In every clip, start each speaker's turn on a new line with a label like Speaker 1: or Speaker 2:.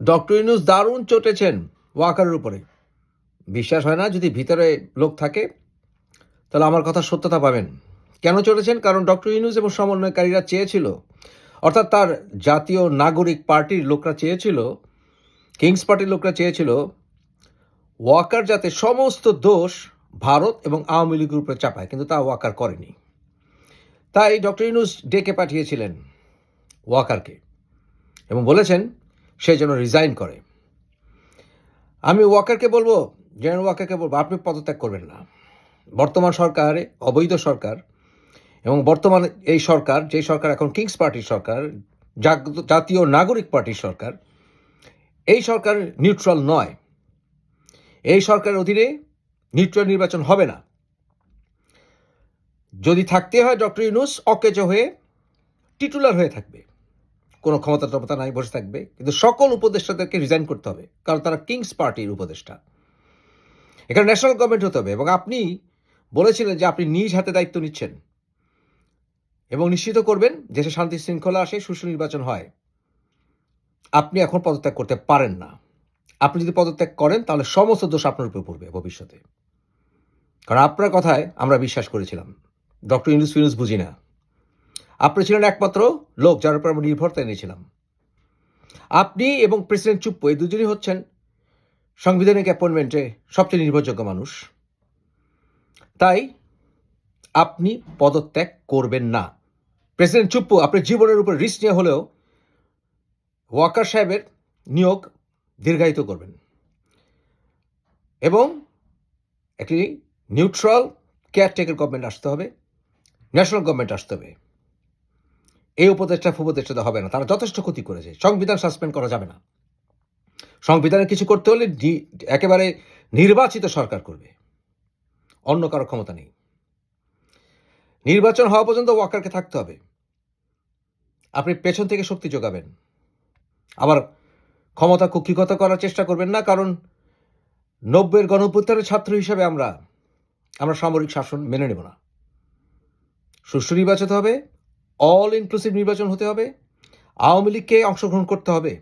Speaker 1: Doctor Yunus দারুণ চটেছেন ওয়াকারের উপরে। বিশ্বাস হয় না যদি ভিতরে লোক থাকে, তাহলে আমার কথা সত্যতা পাবেন। কেন চলেছেন কারণ ডক্টর ইউনুস এবং সমন্বয়কারীরা চেয়েছিল, অর্থাৎ তার জাতীয় নাগরিক পার্টির লোকরা চেয়েছিল, কিংস পার্টির লোকরা চেয়েছিল, ওয়াকার যাতে সমস্ত দোষ ভারত এবং আওয়ামী লীগের উপরে চাপায়, কিন্তু তা ওয়াকার করেনি। তাই ডক্টর ইউনুস ডেকে পাঠিয়েছিলেন ওয়াকারকে এবং বলেছেন সে যেন রিজাইন করে। আমি ওয়াকারকে বলব জেনারেল ওয়াকারকে বলব, আপনি পদত্যাগ করবেন না। বর্তমান সরকারে, অবৈধ সরকার, এবং বর্তমান এই সরকার, যে সরকার এখন কিংস পার্টির সরকার জাতীয় নাগরিক পার্টির সরকার, এই সরকার নিউট্রাল নয়। এই সরকারের অধীনে নিউট্রাল নির্বাচন হবে না। যদি থাকতে হয় ডক্টর ইউনুস, অকেজ হয়ে টিটুলার হয়ে থাকবে। কোনো ক্ষমতা টমতা নাই, বসে থাকবে। কিন্তু সকল উপদেষ্টাদেরকে রিজাইন করতে হবে, কারণ তারা কিংস পার্টির উপদেষ্টা। এখানে ন্যাশনাল গভর্নমেন্ট হতে হবে, এবং আপনি বলেছিলেন যে আপনি নিজ হাতে দায়িত্ব নিচ্ছেন। এবং নিশ্চিত করবেন, দেশে শান্তি শৃঙ্খলা আসে, সুষ্ঠু নির্বাচন হয়। আপনি এখন পদত্যাগ করতে পারেন না। আপনি যদি পদত্যাগ করেন, তাহলে সমস্ত দোষ আপনার উপরে পড়বে ভবিষ্যতে। কারণ আপনার কথায় আমরা বিশ্বাস করেছিলাম। ডক্টর ইউনুস ফিনুস বুঝি না। আপনি ছিলেন একমাত্র লোক যার উপর আমরা নির্ভরতা এনেছিলাম। আপনি এবং প্রেসিডেন্ট চুপ্পু এই দুজনই হচ্ছেন সাংবিধানিক অ্যাপয়েন্টমেন্টে সবচেয়ে নির্ভরযোগ্য মানুষ। তাই আপনি পদত্যাগ করবেন না। প্রেসিডেন্ট চুপ্পু আপনার জীবনের উপর রিস্ক নিয়ে হলেও ওয়াকার সাহেবের নিয়োগ দীর্ঘায়িত করবেন। এবং একটি নিউট্রাল কেয়ারটেকার গভর্নমেন্ট আসতে হবে, ন্যাশনাল গভর্নমেন্ট আসতে হবে। এই উপদেষ্টা উপদেষ্টা হবে না, তারা যথেষ্ট ক্ষতি করেছে। সংবিধান সাসপেন্ড করা যাবে না। সংবিধানে কিছু করতে হলে একেবারে নির্বাচিত সরকার করবে। অন্য কারও ক্ষমতা নেই। নির্বাচন হওয়া পর্যন্ত ওয়াকারকে থাকতে হবে। আপনি পেছন থেকে শক্তি যোগাবেন। আবার ক্ষমতা কুক্ষিগত করার চেষ্টা করবেন না, কারণ নব্বের গণপুত্রের ছাত্র হিসেবে আমরা আমরা সামরিক শাসন মেনে নেব না। সুষ্ঠু নির্বাচিত হবে অল ইনক্লুসিভ নির্বাচন হতে হবে। আওয়ামী লীগকে অংশগ্রহণ করতে হবে।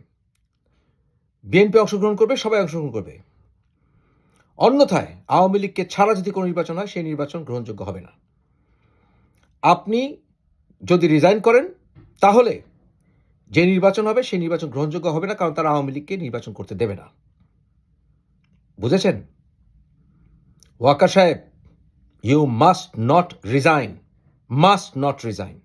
Speaker 1: বিএনপি অংশগ্রহণ করবে, সবাই অংশগ্রহণ করবে। অন্যথায় আওয়ামী লীগকে ছাড়া যদি কোনো নির্বাচন হয়, সেই নির্বাচন গ্রহণযোগ্য হবে না। আপনি যদি রিজাইন করেন, তাহলে যে নির্বাচন হবে, সেই নির্বাচন গ্রহণযোগ্য হবে না, কারণ তারা আওয়ামী লীগকে নির্বাচন করতে দেবে না। বুঝেছেন? ওয়াকা সাহেব you must not resign must not resign